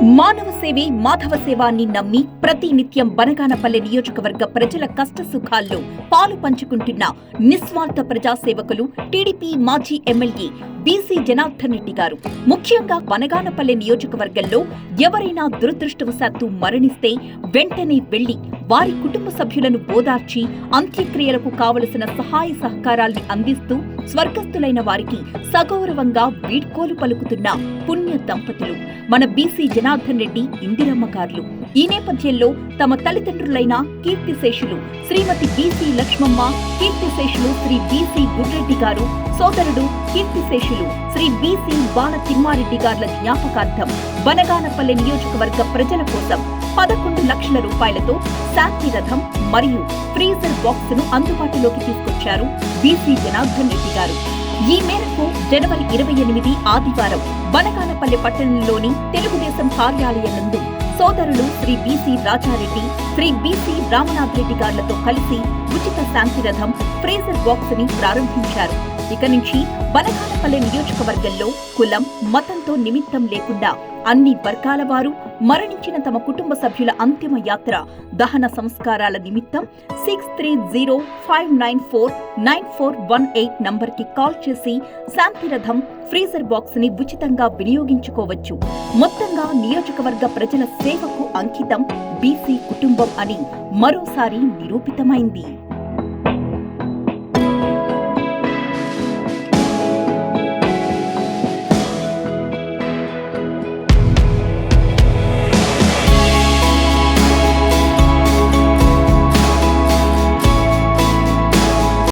మానవ సేవే మాధవ సేవాన్ని నమ్మి ప్రతి నిత్యం బనగానపల్లె నియోజకవర్గ ప్రజల కష్ట సుఖాల్లో పాలు పంచుకుంటున్న నిస్వార్థ ప్రజాసేవకులు టీడీపీ మాజీ ఎమ్మెల్యే బీసీ జనార్దన్ రెడ్డి గారు. ముఖ్యంగా బనగానపల్లె నియోజకవర్గంలో ఎవరైనా దురదృష్టవశాత్తు మరణిస్తే వెంటనే వెళ్ళి వారి కుటుంబ సభ్యులను ఓదార్చి అంత్యక్రియలకు కావలసిన సహాయ సహకారాల్ని అందిస్తూ స్వర్గస్థులైన వారికి సగౌరవంగా వీడ్కోలు పలుకుతున్న పుణ్య దంపతులు మన బీసీ జనార్దన్ రెడ్డి ఇందిరమ్మ గారులు. ఈ నేపథ్యంలో తమ తల్లిదండ్రులైన కీర్తిశేషులు శ్రీమతి బీసీ లక్ష్మమ్మ కీర్తిశేషులు శ్రీ బీసీ గుర్రెడ్డి గారు సోదరుడు కీర్తిశేషులు శ్రీ బీసీ బాల తిమ్మారెడ్డి గార్ల జ్ఞాపకార్థం బనగానపల్లె నియోజకవర్గ ప్రజల కోసం పదకొండు లక్షల రూపాయలతో శాంతి రథం మరియు ఫ్రీజర్ బాక్స్ను అందుబాటులోకి తీసుకొచ్చారు బీసీ జనార్దన్ రెడ్డి గారు. ఈ మేరకు జనవరి ఇరవై ఎనిమిది ఆదివారం బనకానపల్లి పట్టణంలోని తెలుగుదేశం కార్యాలయం నందు సోదరులు శ్రీ బీసీ రాజారెడ్డి శ్రీ బీసీ రామనాథ్ రెడ్డి గారులతో కలిసి ఉచిత శాంతి రథం ఫ్రేజర్ బాక్స్ని ప్రారంభించారు. ఇక నుంచి బనకానపల్లి నియోజకవర్గంలో కులం మతంతో నిమిత్తం లేకుండా అన్ని వర్గాల వారు మరణించిన తమ కుటుంబ సభ్యుల అంతిమ యాత్ర దహన సంస్కారాల నిమిత్తం six three zero five nine four nine four one eight నంబర్కి కాల్ చేసి శాంతిరథం ఫ్రీజర్ బాక్స్ని ఉచితంగా వినియోగించుకోవచ్చు. మొత్తంగా నియోజకవర్గ ప్రజల సేవకు అంకితం బీసీ కుటుంబం అని మరోసారి నిరూపితమైంది.